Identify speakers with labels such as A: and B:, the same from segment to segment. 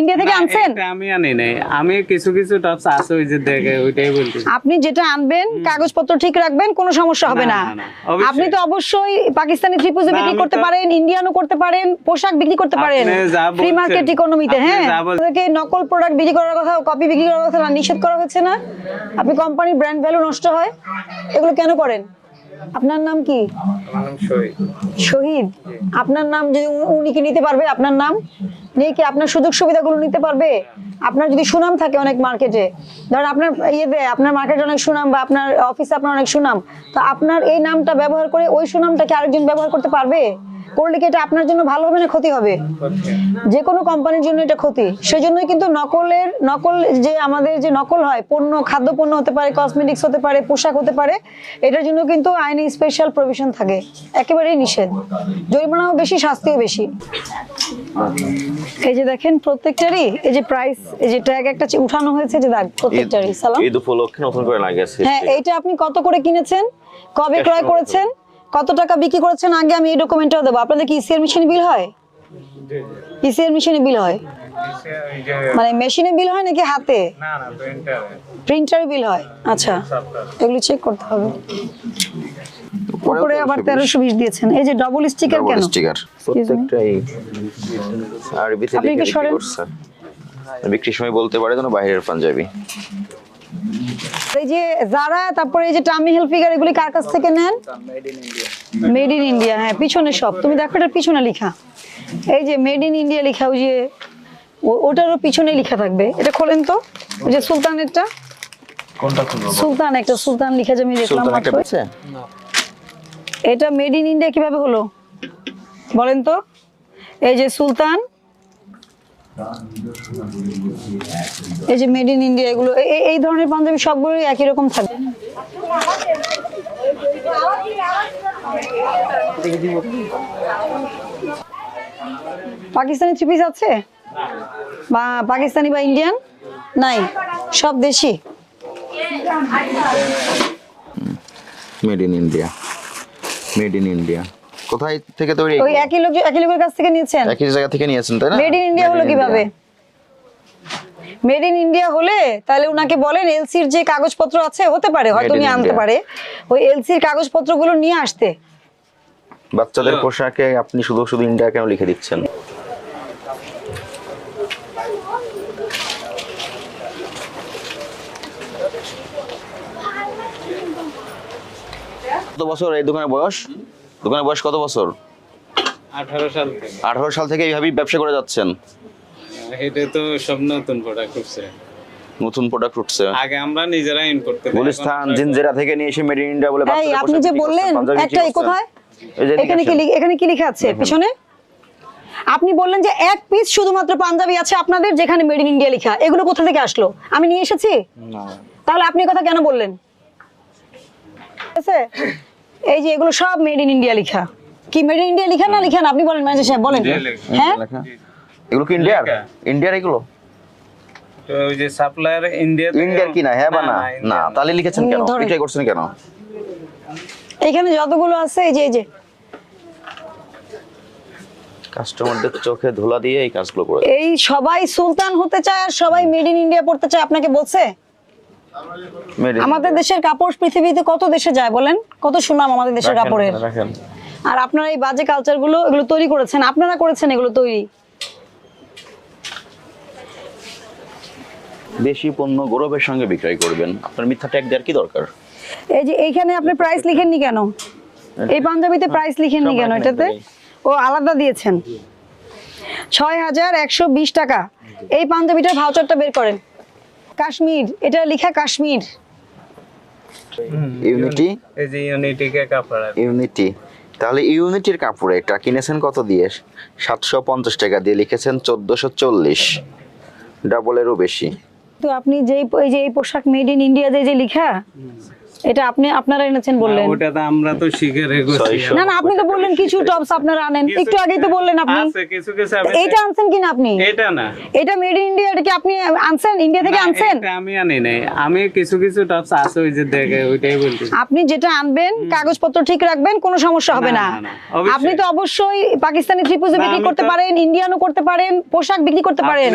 A: India থেকে আনছেন?
B: আমি আনি নাই। আমি কিছু কিছু টপস আছে ওই যে দেখে ওইটাই বলছি
A: আপনি যেটা আনবেন কাগজপত্র ঠিক রাখবেন কোনো সমস্যা হবে
B: না।
A: আপনি তো অবশ্যই পাকিস্তানি থ্রি বিক্রি করতে পারেন ইন্ডিয়ানও করতে পারেন পোশাক বিক্রি করতে পারেন। ফ্রি মার্কেট ইকোনমিতে হ্যাঁ। নকল প্রোডাক্ট বিক্রি করার কথা কপি বিক্রি করার কথা নিষেধ করা হচ্ছে না। আপনি কোম্পানির ব্র্যান্ড ভ্যালু নষ্ট হয় এগুলো কেন করেন? আপনার নাম কি? শহীদ। আপনার নাম যদি উনি কি নিতে পারবে? আপনার নাম? নিয়ে কি আপনার সুযোগ সুবিধাগুলো নিতে পারবে? আপনার যদি সুনাম থাকে অনেক মার্কেটে ধরেন আপনার ইয়েতে আপনার মার্কেটে অনেক সুনাম বা আপনার অফিসে আপনার অনেক সুনাম তো আপনার এই নামটা ব্যবহার করে ওই সুনামটাকে আরেকজন ব্যবহার করতে পারবে? করলে কি এটা আপনার জন্য ভালো হবে না ক্ষতি হবে? যে কোনো কোম্পানির জন্য এটা ক্ষতি। সেই জন্যই কিন্তু নকলের নকল যে আমাদের যে নকল হয় পণ্য খাদ্য পণ্য হতে পারে কসমেটিক্স হতে পারে পোশাক হতে পারে এটার জন্য কিন্তু আইনি স্পেশাল প্রভিশন থাকে। একেবারেই নিষেধ। জরিমানাও বেশি শাস্তিও বেশি। এই যে দেখেন প্রত্যেকটারই এই যে প্রাইস এই যে ট্যাগ একটা উঠানো হয়েছে যে দাগ প্রত্যেকটারই সালাম।
C: ঈদ উপলক্ষে নতুন করে লাগিয়েছে
A: হ্যাঁ এইটা আপনি কত করে কিনেছেন? কবে ক্রয় করেছেন? কত টাকা বিক্রি করেছেন? আগে আমি এই ডকুমেন্টটাও দেবো। আপনাদের কি ইসিআর মেশিনে বিল হয়? ইসিআর মেশিনে বিল হয়? মানে মেশিনে বিল হয় নাকি হাতে?
B: না না প্রিন্টার
A: প্রিন্টারে বিল হয়। আচ্ছা এগুলো চেক করতে হবে। উপরে আবার তেরোশো বিশ দিয়েছেন। এই যে ডবল স্টিকার কেন?
C: স্টিকার প্রত্যেকটাই আরবিতে লিখে বিক্রি করছে। বিক্রির সময় বলতে পারে যেন বাইরের পাঞ্জাবি।
A: এই যে যারা তারপরে এই যে টামি হেলফিগার এগুলি কার কাছ থেকে নেন? মেড ইন ইন্ডিয়া হ্যাঁ পিছনে সব। তুমি দেখো এটার পিছনে লেখা। এই যে মেড ইন ইন্ডিয়া লেখা ওই যে ওটারও পিছনে লেখা থাকবে। এটা খোলেন তো? ওই যে সুলতানেরটা? সুলতান একটা সুলতান লেখা যে আমি দেখলাম মাত্র। এটা মেড ইন ইন্ডিয়া কীভাবে হলো? বলেন তো। এই যে সুলতান এই যে মেড ইন ইন্ডিয়া এগুলো এই ধরনের পাঞ্জাবি সবগুলোই একই রকম থাকে। পাকিস্তানি থ্রি পিস আছে? বা পাকিস্তানি বা ইন্ডিয়ান নাই, সব দেশি।
C: Made in India made in India কোথায় থেকে তৈরি
A: ওই একই লোক একই লোকের কাছ থেকে নিয়েছেন?
C: একই জায়গা থেকে নিয়েছেন তাই না?
A: মেড ইন ইন্ডিয়া হলো কীভাবে? মেড ইন ইন্ডিয়া হলে তাহলে উনাকে বলেন এলসির যে কাগজপত্র আছে হতে পারে হয়তো উনি আনতে পারে। ওই এলসির কাগজপত্রগুলো নিয়ে আসতে।
C: বাচ্চাদের পোশাকে আপনি শুধু শুধু ইন্ডিয়া কেন লিখে দিচ্ছেন? কত বছর এই দোকানের বয়স? দোকানের বয়স কত বছর?
B: আঠারো সাল। থেকে
C: আঠারো সাল থেকে এইভাবেই ব্যবসা করে যাচ্ছেন?
B: এটা তো সব নতুন প্রোডাক্ট উঠছে।
C: নতুন প্রোডাক্ট উঠছে।
B: আগে আমরা নিজেরা ইন করতে
C: গুলিস্তান জিনজেরা থেকে নিয়ে এসে মেড ইন ইন্ডিয়া বলে
A: এই আপনি যে বললেন। কোথায়? এখানে কি। এখানে কি লেখা আছে পিছনে? আপনি বললেন যে এক পিস শুধুমাত্র পাঞ্জাবি আছে আপনাদের যেখানে মেড ইন ইন্ডিয়া লেখা। এগুলো কোথা থেকে আসলো? আমি নিয়ে এসেছি? তাহলে আপনি কথা কেন বললেন? ঠিক আছে? এই যে এগুলো সব মেড ইন ইন্ডিয়া লেখা। কি মেড ইন ইন্ডিয়া লেখা না লেখা না আপনি বলেন ম্যানেজার সাহেব বলেন। হ্যাঁ?
C: এগুলো কি ইন্ডিয়ার ইন্ডিয়ার এগুলো?
B: ওই যে সাপ্লায়ার ইন্ডিয়া
C: ইন্ডিয়ার কি না? হ্যাঁ বা না না? তাহলে লিখেছেন কেন?
A: হুম,
C: করছেন কেন?
A: এখানে যতগুলো আছে এই যে এই যে।
C: কাস্টমারদের চোখে ধুলা দিয়ে এই কাজগুলো করে
A: এই সবাই সুলতান হতে চায় আর সবাই মেড ইন ইন্ডিয়া পড়তে চায় আপনাকে বলছে? আমাদের দেশের কাপড় পৃথিবীতে কত দেশে যায় বলেন? কত সুনাম আমাদের দেশের কাপড়ের? আর আপনারা এই বাজে কালচারগুলো এগুলো তৈরি করেছেন। আপনারা করেছেন এগুলো তৈরি?
C: দেশি পণ্য গৌরবের সঙ্গে বিক্রয় করবেন। আপনার মিথ্যা ট্যাগ দেওয়ার কি দরকার?
A: এই যে এইখানে আপনি প্রাইস লিখেননি কেন? এই পাঞ্জাবিতে প্রাইস লিখেননি কেন এটাতে? ও আলাদা দিয়েছেন। ছয় হাজার একশো বিশ টাকা। এই পাঞ্জাবিটার ভাউচারটা বের করেন। কাশ্মীর এটা লেখা কাশ্মীর।
C: ইউনিটি?
B: এই যে ইউনিটিকে কাপড়
C: ইউনিটি। তাহলে ইউনিটির কাপড় এটা কিনেছেন কত দিয়ে? সাতশো পঞ্চাশ টাকা দিয়ে লিখেছেন চোদ্দশো চল্লিশ। ডাবলেরও বেশি।
A: তো আপনি যেই এই যে এই পোশাক মেড ইন ইন্ডিয়া যে যে লেখা এটা আপনি আপনারা এনেছেন বললেন।
B: ওটা তো আমরা তো শিখে রেখেছি
A: না না আপনি তো বললেন কিছু টপস আপনারা আনেন। একটু আগেই তো বললেন আপনি।
B: আছে কিছু কিছু আমি
A: এইটা আনছেন কিনা আপনি?
B: এটা না।
A: এটা মেড ইন ইন্ডিয়া এটা কি আপনি আনছেন? ইন্ডিয়া থেকে আনছেন?
B: এটা আমি আনি নাই। আমি কিছু কিছু টপস আছে ওই যে দেখে ওইটাই বলছি।
A: আপনি যেটা আনবেন কাগজপত্র ঠিক রাখবেন কোনো সমস্যা হবে
B: না।
A: আপনি তো অবশ্যই পাকিস্তানি থ্রিপুজে বিক্রি করতে পারেন ইন্ডিয়ানও করতে পারেন পোশাক বিক্রি করতে পারেন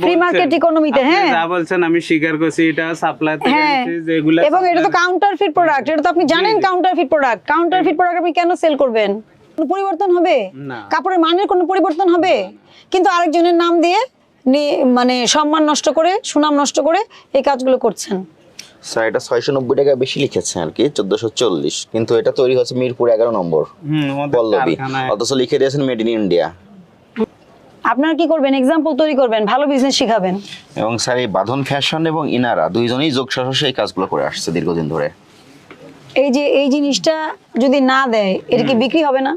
A: ফ্রি মার্কেট ইকোনমিতে হ্যাঁ।
B: যা বলছেন আমি স্বীকার করছি এটা সাপ্লাই থেকে
A: হ্যাঁ।
B: যেগুলা
A: এবং এটা তো
B: supply-
A: কাউন্টারফিট প্রোডাক্ট এটা তো আপনি জানেন কাউন্টারফিট প্রোডাক্ট কাউন্টারফিট প্রোডাক্ট আপনি কেন সেল করবেন? কোনো পরিবর্তন হবে?
B: না।
A: কাপড়ের মানের কোনো পরিবর্তন হবে? কিন্তু আরেকজনের নাম দিয়ে মানে সম্মান নষ্ট করে সুনাম নষ্ট করে এই কাজগুলো করছেন।
C: স্যার এটা ছয়শো নব্বই টাকা বেশি লিখেছে আর কি চোদ্দশো চল্লিশ। কিন্তু এটা তৈরি হচ্ছে মিরপুর এগারো নম্বর পল্লবী। অথচ লিখে দিয়েছেন মেড ইন ইন্ডিয়া।
A: আপনারা কি করবেন? এক্সাম্পল তৈরি করবেন ভালো বিজনেস শিখাবেন।
C: এবং স্যার এই বাঁধন ফ্যাশন এবং ইনারা দুইজনেই যোগ সহসে এই কাজগুলো করে আসছে দীর্ঘদিন ধরে।
A: এই যে এই জিনিসটা যদি না দেয় এটা কি বিক্রি হবে না?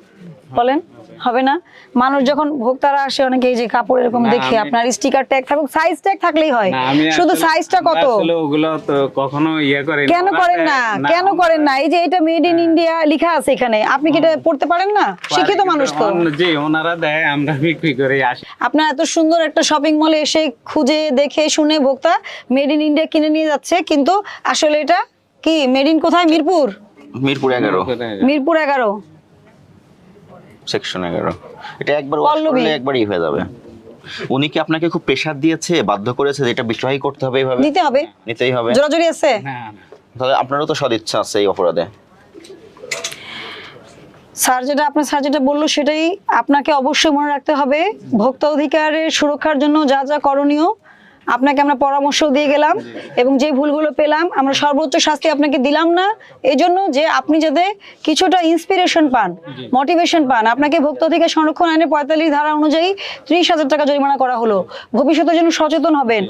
A: বলেন হবে না? মানুষ যখন ভোক্তারা আসে অনেকে এই যে কাপড় এরকম দেখে আপনার স্টিকার ট্যাগ থাকুক সাইজ ট্যাগ থাকলেই হয়। শুধু সাইজটা কত?
B: আসলে ওগুলো তো কখনো ইয়ে করে
A: কেন করেন না? কেন করেন না? এই যে এটা মেড ইন ইন্ডিয়া লেখা আছে এখানে। আপনি কি এটা পড়তে পারেন না? শিক্ষিত মানুষ তো।
B: জি ওনারা দেয় আমরা বিক্রি করে আসি।
A: আপনার এত সুন্দর একটা শপিং মলে এসে খুঁজে দেখে শুনে ভোক্তা মেড ইন ইন্ডিয়া কিনে নিয়ে যাচ্ছে কিন্তু আসলে এটা কি মেড ইন কোথায়? মিরপুর?
C: মিরপুর এগারো।
A: মিরপুর এগারো।
C: সেকশন এগারো। এটা একবার ওয়াশ। করলে একবারই হয়ে যাবে। উনি কি আপনাকে খুব প্রেশার দিয়েছে বাধ্য করেছে যে এটা বিষয়ই করতে হবে এইভাবে?
A: নিতে হবে।
C: নিতেই হবে।
A: জোরাজোরি আছে।
C: তাহলে আপনারও তো সদিচ্ছা আছে এই অপরাধে।
A: স্যার যেটা আপনার স্যার যেটা বলল সেটাই আপনাকে অবশ্যই মনে রাখতে হবে। ভোক্তা অধিকারের সুরক্ষার জন্য যা যা করণীয় আপনাকে আমরা পরামর্শ দিয়ে গেলাম এবং যে ভুলগুলো পেলাম আমরা সর্বোচ্চ শাস্তি আপনাকে দিলাম না। এজন্য জন্য যে আপনি যাতে কিছুটা ইন্সপিরেশন পান মোটিভেশন পান আপনাকে ভোক্তা থেকে সংরক্ষণ আইনের পঁয়তাল্লিশ ধারা অনুযায়ী ত্রিশ হাজার টাকা জরিমানা করা হলো। ভবিষ্যতের জন্য সচেতন হবেন।